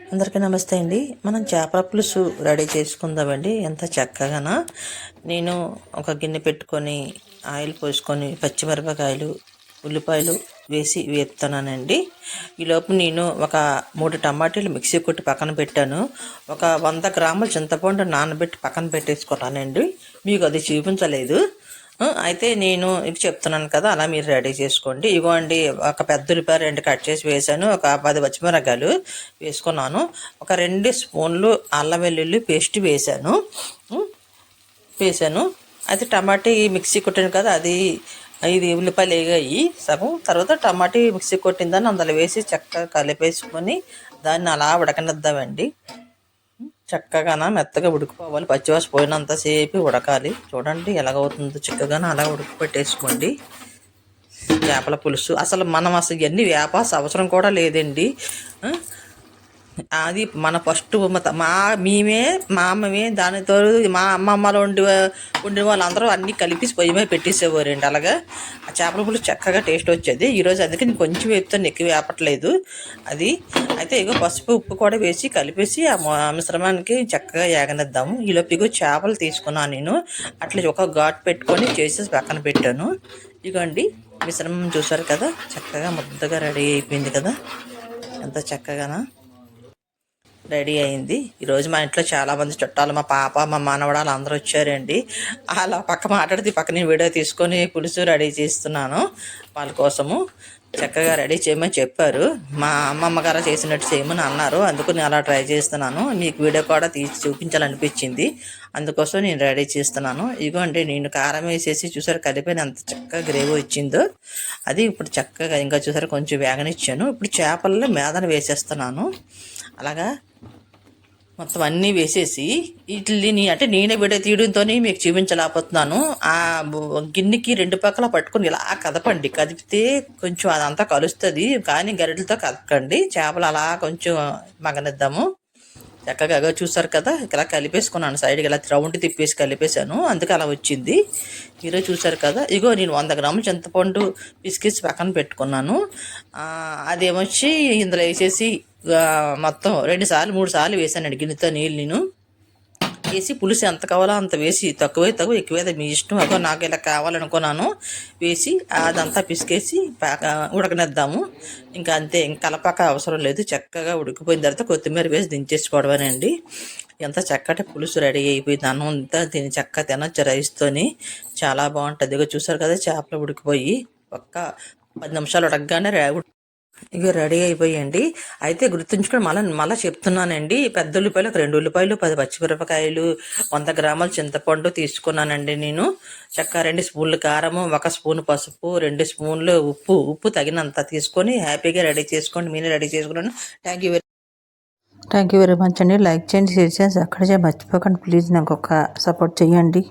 అందరికీ నమస్తే అండి. మనం చేపల పులుసు రెడీ చేసుకుందామండి. ఎంత చక్కగానా. నేను ఒక గిన్నె పెట్టుకొని ఆయిల్ పోసుకొని పచ్చిమిరపకాయలు ఉల్లిపాయలు వేసి వేపుతున్నానండి. ఈలోపు నేను ఒక మూడు టమాటీలు మిక్సీ కొట్టి పక్కన పెట్టాను. ఒక వంద గ్రాముల చింతపండు నానబెట్టి పక్కన పెట్టేసుకున్నానండి. మీకు అది చూపించలేదు. అయితే నేను ఇవి చెప్తున్నాను కదా అలా మీరు రెడీ చేసుకోండి. ఇగోండి ఒక పెద్ద ఉల్లిపాయ రెండు కట్ చేసి వేసాను ఒక పది పచ్చిమిరకాయలు వేసుకున్నాను ఒక రెండు స్పూన్లు అల్లం వెల్లుల్లి పేస్ట్ వేసాను వేసాను అయితే టమాటీ మిక్సీ కొట్టాను కదా అది ఇది ఉల్లిపాయలు వేగాయి సగం. తర్వాత టమాటీ మిక్సీ కొట్టిందని అందులో వేసి చక్కగా కలిపేసుకొని దాన్ని అలా ఉడకనిద్దామండి. చక్కగా మెత్తగా ఉడికిపోవాలి. పచ్చివాస పోయినంతసేపు ఉడకాలి. చూడండి ఎలాగవుతుందో చక్కగా అలా ఉడకపెట్టేసుకోండి చేపల పులుసు. అసలు మనం అసలు ఇవన్నీ వ్యాపాస అవసరం కూడా లేదండి. అది మన ఫస్ట్ మా మేమే మా అమ్మమే దానితో మా అమ్మమ్మలు వండి ఉండే వాళ్ళందరూ అన్నీ కలిపి పొయ్యి మీద పెట్టేసేవారండి. అలాగా? ఆ చేపల పులుసు చక్కగా టేస్ట్ వచ్చేది. ఈరోజు అందుకే నేను కొంచెం వేపుతాను ఎక్కువ వేపట్లేదు. అది అయితే ఇగో పసుపు ఉప్పు కూడా వేసి కలిపేసి ఆ మిశ్రమానికి చక్కగా ఏగనిద్దాము. ఈలోపు ఇగో చేపలు తీసుకున్నాను నేను. అట్లా ఒక ఘాట్ పెట్టుకొని చేసేసి పక్కన పెట్టాను. ఇగోండి మిశ్రమం చూసారు కదా? చక్కగా ముద్దగా రెడీ అయిపోయింది కదా? ఎంత చక్కగానా? రెడీ అయింది. ఈరోజు మా ఇంట్లో చాలా మంది చుట్టాలు మా పాప మా మనవడాలు అందరూ వచ్చారండి. అలా పక్క మాట్లాడితే పక్క నేను వీడియో తీసుకొని పులుసు రెడీ చేస్తున్నాను వాళ్ళ కోసము. చక్కగా రెడీ చేయమని చెప్పారు. మా అమ్మమ్మ గారు చేసినట్టు చేయమని అన్నారు. అందుకు నేను అలా ట్రై చేస్తున్నాను. మీకు వీడియో కూడా తీసి చూపించాలనిపించింది. అందుకోసం నేను రెడీ చేస్తున్నాను. ఇదిగోండి నేను కారం వేసేసి చూసారు కలిపిన అంత చక్కగా గ్రేవీ వచ్చిందో. అది ఇప్పుడు చక్కగా ఇంకా చూసారు కొంచెం వేగనిచ్చాను. ఇప్పుడు చేపల్లో మేదన వేసేస్తున్నాను. అలాగా? మొత్తం అన్నీ వేసేసి వీటిని అంటే నేనే వీడియో తీయడంతో మీకు చూపించలేకపోతున్నాను. ఆ గిన్నెకి రెండు పక్కల పట్టుకొని ఇలా కదపండి. కదిపితే కొంచెం అదంతా కలుస్తుంది. కానీ గరిటలతో కదకండి చేపలు అలా కొంచెం మగనిద్దాము చక్కగా చూసారు కదా? ఇలా కలిపేసుకున్నాను. సైడ్కి ఇలా రౌండ్ తిప్పేసి కలిపేశాను. అందుకే అలా వచ్చింది. ఈరోజు చూసారు కదా? ఇగో నేను వంద గ్రాములు చింతపండు బిస్కెట్స్ పక్కన పెట్టుకున్నాను. అదేమొచ్చి ఇందులో వేసేసి మొత్తం రెండు సార్లు మూడు సార్లు వేసానండి గిన్నెతో నీళ్ళు నేను. వేసి పులుసు ఎంత కావాలో అంత వేసి తక్కువే తక్కువ ఎక్కువైతే మీ ఇష్టం. అగో నాకు ఇలా కావాలనుకున్నాను. వేసి అదంతా పిసికేసి పాక ఉడకనిద్దాము. ఇంకా అంతే ఇంకా కలపాక అవసరం లేదు. చక్కగా ఉడికిపోయిన తర్వాత కొత్తిమీర వేసి దించేసుకోవడమేనండి. ఎంత చక్కటి పులుసు రెడీ అయిపోయింది. అన్నం అంతా తిని చక్కగా తినొచ్చు రైస్తోని. చాలా బాగుంటుంది. ఇక చూసారు కదా చేపలు ఉడికిపోయి ఒక్క పది నిమిషాలు ఉడకగానే రే ఇక రెడీ అయిపోయండి. అయితే గుర్తుంచుకొని మళ్ళీ మళ్ళీ చెప్తున్నానండి. పెద్ద ఉల్లిపాయలు ఒక రెండు ఉల్లిపాయలు పది పచ్చిమిరపకాయలు వంద గ్రాముల చింతపండు తీసుకున్నానండి నేను. చక్క రెండు స్పూన్లు కారము ఒక స్పూన్ పసుపు రెండు స్పూన్లు ఉప్పు. ఉప్పు తగినంత తీసుకొని హ్యాపీగా రెడీ చేసుకోండి. మీరే రెడీ చేసుకున్నాను thank you very thank you very much అండి. లైక్ చేయండి షేర్ చేయండి. అక్కడ మర్చిపోకండి. ప్లీజ్ నాకు ఒక సపోర్ట్ చేయండి.